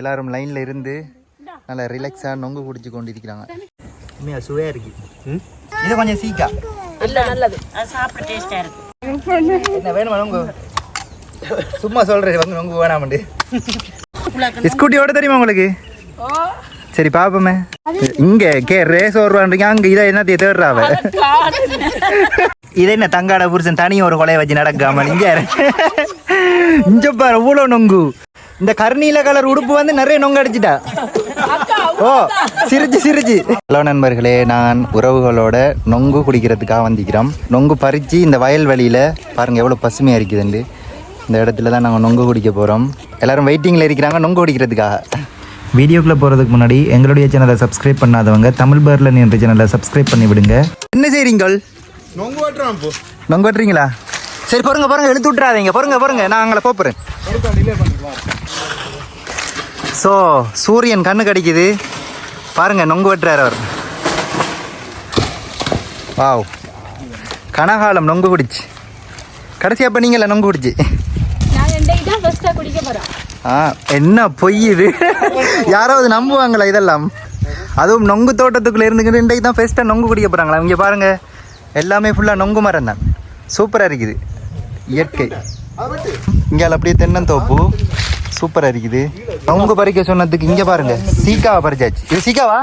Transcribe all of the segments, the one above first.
எல்லாரும் லைன்ல இருந்து நல்லா ரிலாக்ஸா நொங்கு குடிச்சு கொண்டு இருக்கிறாங்க உண்மையா சுவையா இருக்கு. இது கொஞ்சம் சீக்கா. நல்லது. அது சாப்பிட டேஸ்டா இருக்கும் என்ன வேணுமா நொங்கு? சும்மா சொல்றேன் வந்து நொங்கு வேணாமண்டு. ஸ்கூட்டியோட தெரியுமா உங்களுக்கு? சரி பாப்போமே. இங்க கே ரேஸ் ஓடுவான்றீங்க அங்க இதை என்னத்தைய தேடுறாவ இது என்ன தங்காட புருஷன் தனி ஒரு கொலையை வச்சு நடக்காம இங்க இங்க பாரு இவ்வளவு நொங்கு. இந்த கருநீல கலர் உடுப்பு வந்து நிறைய நொங்கு அடிச்சிட்டா ஓ சிரிச்சு சிரிச்சு. ஹலோ நண்பர்களே நான் உறவுகளோட நொங்கு குடிக்கிறதுக்காக வந்திக்கிறோம் நொங்கு பறிச்சு இந்த வயல்வெளியில பாருங்க எவ்வளவு பசுமையா இருக்குதுண்டு இந்த இடத்துல தான் நாங்கள் நொங்கு குடிக்க போகிறோம் எல்லாரும் வெயிட்டிங்கில் இருக்கிறாங்க நொங்கு குடிக்கிறதுக்காக. வீடியோக்குள்ளே போகிறதுக்கு முன்னாடி எங்களுடைய சேனலை சப்ஸ்கிரைப் பண்ணாதவங்க தமிழ் பேரில் என்ற சேனலை சப்ஸ்கிரைப் பண்ணி விடுங்க என்ன செய்றீங்கள் நொங்கு ஓட்டுறான் போ. நொங்கு வெட்டுறீங்களா சரி பாருங்க பாருங்க இழுத்து விட்றாதீங்க பாருங்க பாருங்க நான் அங்கே பண்ணிக்கலாம் ஸோ சூரியன் கண்ணு கடிக்குது. பாருங்க நொங்கு வெட்டுறாரு அவர். வாவ். கனகாலம் நொங்கு குடிச்சு. கடைசி அப்போ நீங்கள நொங்கு குடிச்சு. ஆ என்ன பொய் இது? யாராவது நம்புவாங்களா இதெல்லாம்? அதுவும் நொங்கு தோட்டத்துக்குள்ள இருந்துக்கிட்டு இன்றைக்கு தான் ஃபர்ஸ்ட்டாக நொங்கு குடிக்க போகிறாங்களா இங்கே பாருங்க. எல்லாமே ஃபுல்லாக நொங்கு மரம் தான் சூப்பராக இருக்குது. இயற்கை. இங்கே அப்படியே தென்னந்தோப்பு. சூப்பராக இருக்குது. நொங்கு பறிக்க சொன்னதுக்கு இங்கே பாருங்க. சீக்காவை பறிச்சாச்சு. இது சீக்காவா?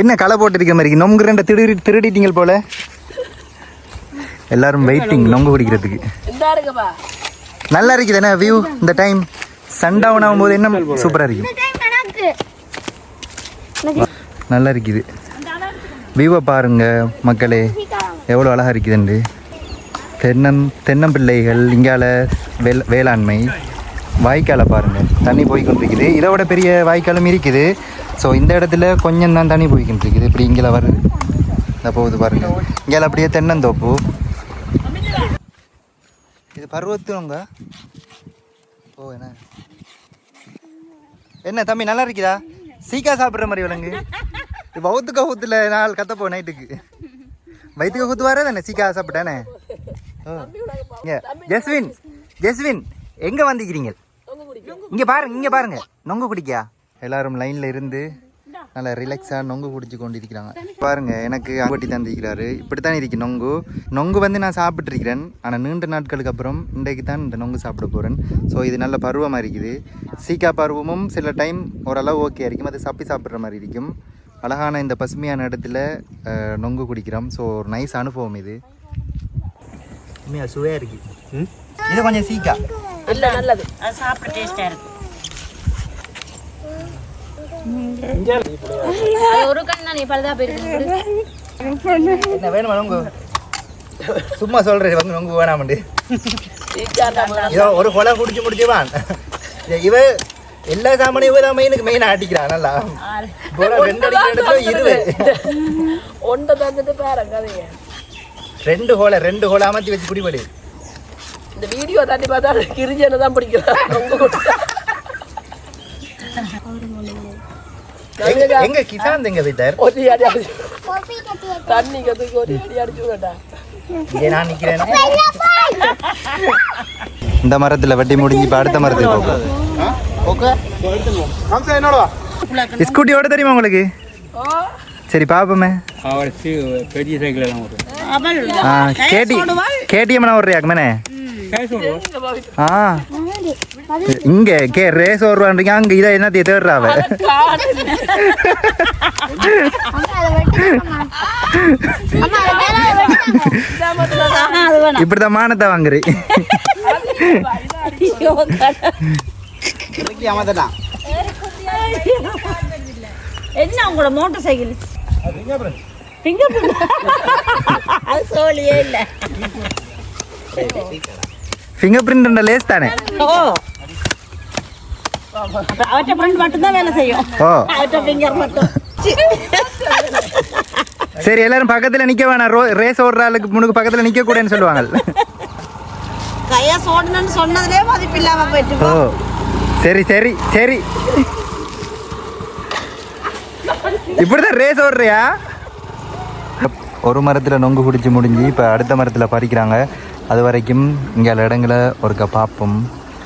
என்ன களை போட்டிருக்க மாதிரி இருக்கு. நொங்கு திருடி திருடிட்டீங்க போல. எல்லாரும் வெயிட்டிங் நொங்கு குடிக்கிறதுக்கு. நல்லா இருக்குது என்ன வியூ இந்த டைம் சன்டவுன் ஆகும்போது என்ன சூப்பராக இருக்கும் நல்லா இருக்குது. வியூவை பாருங்க மக்களே. எவ்வளோ அழகாக இருக்குதுண்டு. தென்னம் தென்னம்பிள்ளைகள் இங்கால வேல் வேளாண்மை. வாய்க்காலை பாருங்கள் தண்ணி போய்க்கொண்டிருக்குது இதை விட பெரிய வாய்க்காலும் இருக்குது. ஸோ இந்த இடத்துல கொஞ்சம் தான் தண்ணி போய்கொண்டிருக்குது. இருக்குது இப்படி இங்கே வருது இந்த போகுது பாருங்கள் இங்கே அப்படியே தென்னந்தோப்பு. இது பருவத்துங்க ஓ என்ன? என்ன தம்பி நல்லா இருக்குதா சீக்கா சாப்பிட்ற மாதிரி விலங்கு. பௌத்துக்க ஊத்துல நாள் நாள் கத்தப்போ நைட்டுக்கு. வயிற்றுக்கு ஊத்து வரதானே சீக்கா சாப்பிட்டானே ஜெஸ்வின். ஜெஸ்வின் எங்க வந்திக்கிறீங்க இங்க பாருங்க இங்க பாருங்க. நொங்கு குடிக்கா எல்லாரும் லைன்ல இருந்து நல்லா ரிலாக்ஸா நொங்கு குடிச்சு கொண்டு இருக்கிறாங்க பாருங்க எனக்கு அங்கோட்டி தந்திக்கிறாரு இப்படித்தான் இருக்கு நொங்கு. நொங்கு வந்து நான் சாப்பிட்டு இருக்கிறேன் ஆனா நீண்ட நாட்களுக்கு அப்புறம் இன்றைக்கு தான் இந்த நொங்கு சாப்பிட போறேன். ஸோ இது நல்ல பருவமா இருக்குது. சீக்கா பருவமும் சில டைம் ஓரளவு ஓகே இருக்கும். அது சப்பி சாப்பிட்ற மாதிரி இருக்கும். அழகான இந்த பசுமையான இடத்துல நொங்கு குடிக்கிறோம். ஸோ ஒரு நைஸ் அனுபவம் இது. உண்மையா சுவையா இருக்கு. இது கொஞ்சம் சீக்கா. நல்ல நல்லது. அது சாப்பிட டேஸ்டா இருக்கும் ஒரு கண் தான் நீ பழுதா போயிருக்கு என்ன வேணுமா நொங்கு சும்மா சொல்றேன் வந்து நொங்கு வேணாமண்டு. ஒரு கொலை குடிச்சு முடிச்சுவான் இவ எல்லா இவ தான் மெயினுக்கு மெயினாக அடிக்கிறான் நல்லா. ரெண்டு அடிக்கிற இடத்துல இருவு ஒன்றை தந்துட்டு பாருங்க ரெண்டு ஹோலை ரெண்டு ஹோலை அமர்த்தி வச்சு குடிபடி இந்த வீடியோ தண்ணி பார்த்தா கிரிஜனை தான் பிடிக்கிறான். எங்க எங்க கிசாந்த் எங்க வீட்டார்? ஒரு அடி அடிச்சு தண்ணி கத்துக்கு ஒரு அடி அடிச்சு விடட்டா இங்கே நான் நிக்கிறேன். இந்த மரத்துல வெட்டி முடிஞ்சு இப்ப அடுத்த மரத்துக்கு போகும் ஓகே என்னோட வா ஸ்கூட்டியோட தெரியுமா உங்களுக்கு? சரி பாப்போமே. பெரிய சைக்கிள் எல்லாம் வரும் ஆ கேடி கேடிஎம் ஓடுறியாக்கு மேனே ஆ. இங்க கே ரேஸ் ஓடுவான்றீங்க அங்க இதை என்னத்தைய தேடுறாவ? இப்படிதான் மானத்தை வாங்குறி. என்ன உங்களோட மோட்டார் சைக்கிள் ஃபிங்கர் பிரிண்ட் அது சோழியே இல்லை ஃபிங்கர் பிரிண்ட் லேஸ் தானே ஓ அவற்றை பிரிண்ட் மட்டும்தான் வேலை செய்யும் ஓ அவற்றை ஃபிங்கர் மட்டும் சரி எல்லாரும் பக்கத்துல நிக்க வேணாம் ரோ ரேஸ் ஓடுற ஆளுக்கு முனுக்கு பக்கத்துல நிக்க கூடாதுன்னு சொல்லுவாங்க கையா சோடணும்னு சொன்னதுலேயே மதிப்பு இல்லாம போயிட்டு ஓ சரி சரி சரி இப்படிதான் ரேஸ் ஓடுறியா? ஒரு மரத்தில் நொங்கு குடிச்சு முடிஞ்சு இப்போ அடுத்த மரத்தில் பறிக்கிறாங்க. அது வரைக்கும் இங்கே இடங்களை ஒருக்கா பார்ப்போம்.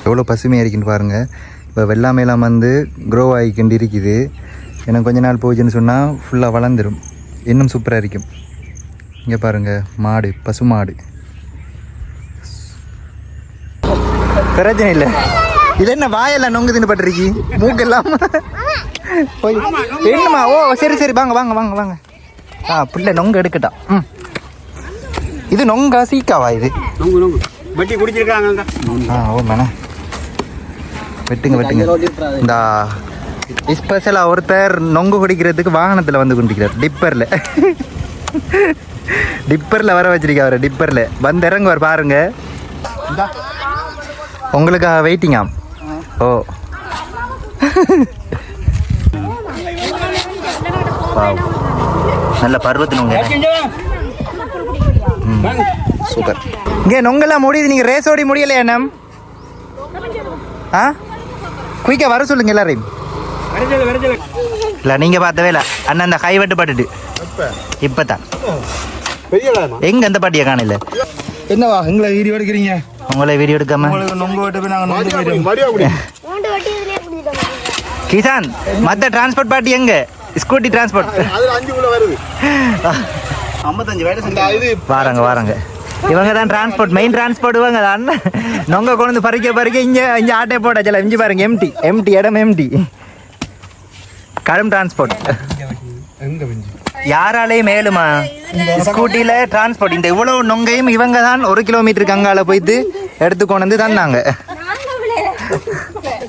எவ்வளோ பசுமையாக இருக்குன்னு பாருங்கள் இப்போ வெள்ளாமையெல்லாம் வந்து க்ரோ ஆகிக்கிண்டு இருக்குது. எனக்கு கொஞ்ச நாள் போச்சுன்னு சொன்னால் ஃபுல்லாக வளர்ந்துடும் இன்னும் சூப்பராக இருக்கும். இங்கே பாருங்கள் மாடு பசு மாடு. பிரச்சனை இல்லை. இது என்ன வாயெல்லாம் நொங்கு தின்னு பட்டிருக்கி மூக்கெல்லாம். போய். என்னம்மா? ஓ சரி சரி. வாங்க வாங்க வாங்க வாங்க. ஆ பிள்ளை நொங்கு எடுக்கட்டா. ம். இது நொங்கா சீக்காவா இது? நொங்கு நொங்கு. வட்டி குடிச்சிருக்காங்க ஆ ஓ மேனே. வெட்டுங்க வெட்டுங்க. இந்த ஸ்பெஷலாக ஒருத்தர் நொங்கு குடிக்கிறதுக்கு வாகனத்தில் வந்து கொண்டிருக்கிறார் டிப்பரில். டிப்பரில் வர வச்சிருக்கா அவர் டிப்பரில். வந்து இறங்குவார் பாருங்க. உங்களுக்காக வெயிட்டிங்காம் ஓ. Wow. நல்ல பருவத்து நொங்க சூப்பர். இங்கே நொங்கெல்லாம் முடியுது நீங்கள் ரேஸ் ஓடி முடியலையா அண்ணம்? ஆ? குயிக்காக வர சொல்லுங்க எல்லாரையும். இல்லை நீங்கள் பார்த்த வேலை அண்ணன் அந்த கை வெட்டு பாட்டுட்டு இப்போ தான் எங்கே அந்த பாட்டியை காணல? என்னவா எங்களை வீடியோ எடுக்கிறீங்க உங்களை வீடியோ எடுக்காம? கிசான் மற்ற டிரான்ஸ்போர்ட் பாட்டி எங்க? ஸ்கூட்டி டிரான்ஸ்போர்ட் அதுல அஞ்சு உள்ள வருது. ஐம்பத்தஞ்சு வயசு இந்த இது வாராங்க வாராங்க. இவங்க தான் டிரான்ஸ்போர்ட் மெயின் டிரான்ஸ்போர்ட் இவங்க தான். நொங்க கொண்டு பறிக்க பறிக்க இங்கே இங்கே ஆட்டே போட சில இஞ்சி பாருங்க எம்டி எம்டி இடம் எம்டி கடும் டிரான்ஸ்போர்ட் யாராலையும் மேலுமா? ஸ்கூட்டியில் டிரான்ஸ்போர்ட் இந்த இவ்வளோ நொங்கையும் இவங்க தான் ஒரு கிலோமீட்டருக்கு அங்கால போயிட்டு எடுத்து கொண்டு வந்து தந்தாங்க.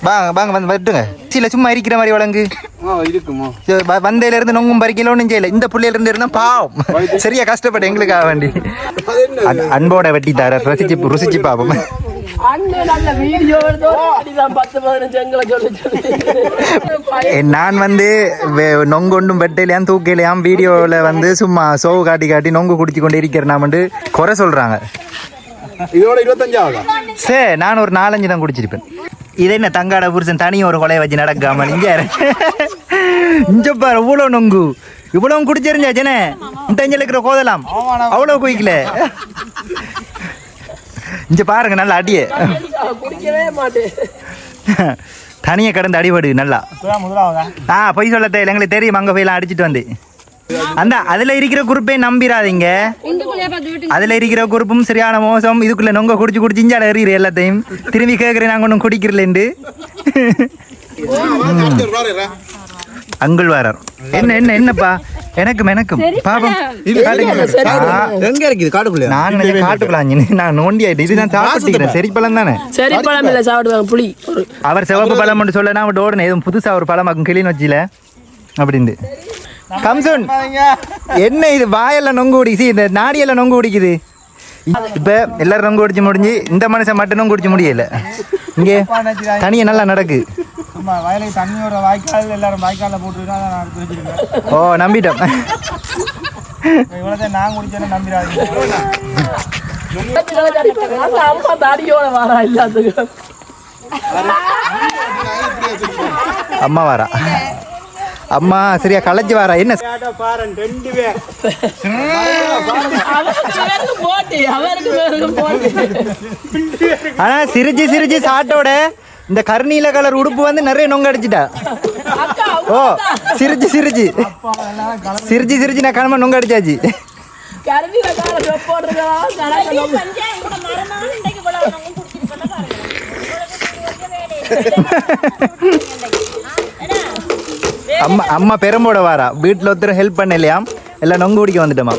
வாங்க வாங்க வந்து வரட்டுங்க சில சும்மா இருக்கிற மாதிரி வழங்கு. ஆ இருக்குமோ? சரி, வ- வந்ததுல இருந்து நொங்கும் பறிக்கல ஒன்றும் செய்யல. இந்த புள்ளையில இருந்து இருந்தா பாவம் சரியா கஷ்டப்பட்டு எங்களுக்காக வேண்டி. அன்போட வெட்டி தர ரசிச்சு ருசிச்சு பாப்போம். நான் வந்து வே- நொங்கு ஒன்றும் வெட்டையிலையாம் தூக்கையிலையாம் வீடியோவில் வந்து சும்மா சோவு காட்டி காட்டி நொங்கு குடிச்சு கொண்டு இருக்கிறேன் நான் வந்து குறை சொல்றாங்க. இதோட இருபத்தஞ்சாவதா. சே நான் ஒரு நாலஞ்சு தான் குடிச்சிருப்பேன். இது என்ன தங்காட புருஷன் தனியும் ஒரு கொலையை வச்சு நடக்காம இங்க இங்க பாரு இவ்வளோ நொங்கு. இவ்வளவு குடிச்சிருந்தாச்சேனே. இந்த அஞ்சல் இருக்கிற கோதலாம். அவ்வளோ குயிக்கல. இங்க பாருங்க நல்லா அடியே குடிக்கவே மாட்டேன் தனியை கடந்து அடிபடு நல்லா ஆ பொய் சொல்ல தேவையில்ல எங்களுக்கு தெரியும் அங்கே போயெல்லாம் அடிச்சிட்டு வந்து அந்த அதில் இருக்கிற குரூப்பே நம்பிராதீங்க அதில் இருக்கிற குரூப்பும் சரியான மோசம் இதுக்குள்ள நொங்க குடிச்சு குடிச்சு இஞ்சால எறிகிற எல்லாத்தையும் திரும்பி கேட்குறேன் நாங்கள் ஒன்றும் குடிக்கிறலேண்டு அங்குள் வாரர் என்ன என்ன என்னப்பா? எனக்கும் எனக்கும். ஆ, எங்க இருக்குது காட்டுக்குள்ள நான் காட்டுக்குள்ளாஞ்சின்னு நான் நோண்டி ஆயிட்டு இதுதான் சாப்பிட்டுக்கிறேன் சரி பழம் தானே? சரி பழம் இல்லை சாப்பிடுவாங்க புளி. அவர் சிவப்பு பழம் மட்டும் சொல்ல விட்டு ஓடணும் எதுவும் புதுசா ஒரு பழமாக்கும் கிளின்னு வச்சில அப்படின்ட்டு. கம்சன் என்ன இது? வாயெல்லாம் நொங்கு குடிக்குது. இந்த நாடியெல்லாம் நொங்கு குடிக்குது. இப்ப எல்லாரும் நொங்கு குடிச்சு முடிஞ்சு இந்த மனுஷன் மட்டும் நொங்கு குடிச்சு முடியல. இங்கே தனியா நல்லா நடக்கு. சும்மா வயலுக்கு தண்ணி வர வாய்க்கால் எல்லாரும் வாய்க்காலில் போட்டுருக்கா நான் எடுத்து வச்சிருக்கேன் ஓ நம்பிட்டோம். இவ்வளோதான் நான் குடிச்சேன்னு நம்பிடாதீங்க. தாடியோட வாரா எல்லாத்துக்கும் அம்மா வாரா. அம்மா சரியா களைச்சு வாரா. என்ன? ரெண்டு பேர் ஆனா சிரிச்சு சிரிச்சு சாட்டோட இந்த கருநீல கலர் உடுப்பு வந்து நிறைய நொங்க அடிச்சிட்டா. அக்கா ஓ சிரிச்சு சிரிச்சு. சிரிச்சு சிரிச்சு நான் கணமா நொங்க அடிச்சாச்சு. அம்மா அம்மா பெரும்போட வாரா. வீட்டில் ஒருத்தர் ஹெல்ப் பண்ணலையாம். எல்லாம் நொங்கு குடிக்க வந்துட்டோமா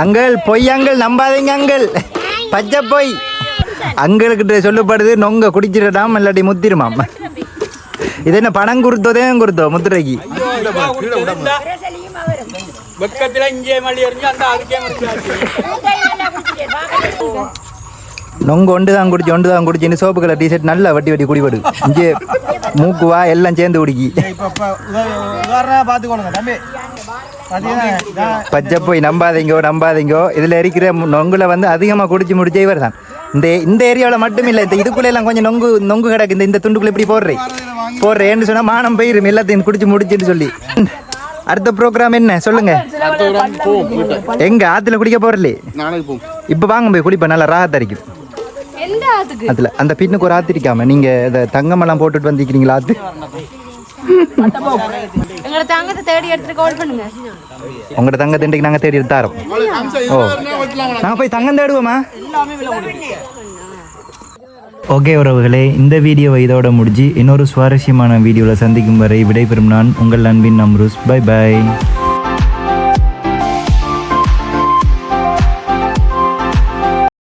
அங்கிள் பொய் அங்கிள் நம்பாதீங்க அங்கிள் பச்சை பொய். அங்கிள்கிட்ட சொல்லப்படுது நொங்க குடிச்சிடலாம் இல்லாட்டி முத்திருமாம் இது என்ன பணம் கொடுத்ததே கொடுத்தோ முத்துரைக்கு. நொங்கு ஒன்று தான் குடிச்சு ஒன்று தான் குடிச்சுன்னு சோப்பு கலர் டிஷர்ட் நல்லா வட்டி வட்டி குடிபடு. இங்கே மூக்குவா எல்லாம் சேர்ந்து குடிக்கி. இப்போ பச்சை போய் நம்பாதீங்கோ நம்பாதீங்கோ. இதில் இருக்கிற நொங்குல வந்து அதிகமாக குடிச்சு முடிச்ச இவர் தான் இந்த இந்த ஏரியாவில் மட்டும் இல்லை இந்த இதுக்குள்ள எல்லாம் கொஞ்சம் நொங்கு நொங்கு கிடக்கு. இந்த இந்த துண்டுக்குள்ள இப்படி போடுறேன் போடுறேன்னு சொன்னால் மானம் போயிரும். எல்லாத்தையும் குடிச்சு முடிச்சுன்னு சொல்லி. அடுத்த ப்ரோக்ராம் என்ன? சொல்லுங்க. எங்க? ஆத்துல குடிக்க போறலே? இப்ப வாங்க போய் குடிப்ப நல்லா ராகத் அடிக்கும். எந்த ஆத்துக்கு? அதுல அந்த பின்னுக்கு ஒரு ஆத்து இருக்காம நீங்க தங்கமெல்லாம் போட்டுட்டு வந்திருக்கீங்களா ஆத்து? எங்களை தங்கத்தை தேடி எடுத்துட்டு கால் பண்ணுங்க. உங்களோட தங்க திண்டைக்கு நாங்க தேடி எடுத்தாரோம் ஓ. நாங்கள் போய் தங்கம் தேடுவோமா? ஓகே உறவுகளே இந்த வீடியோவை இதோட முடிஞ்சு இன்னொரு சுவாரஸ்யமான வீடியோவில் சந்திக்கும் வரை விடைபெறும் நான் உங்கள் அன்பின் நம்ரூஸ் பை பை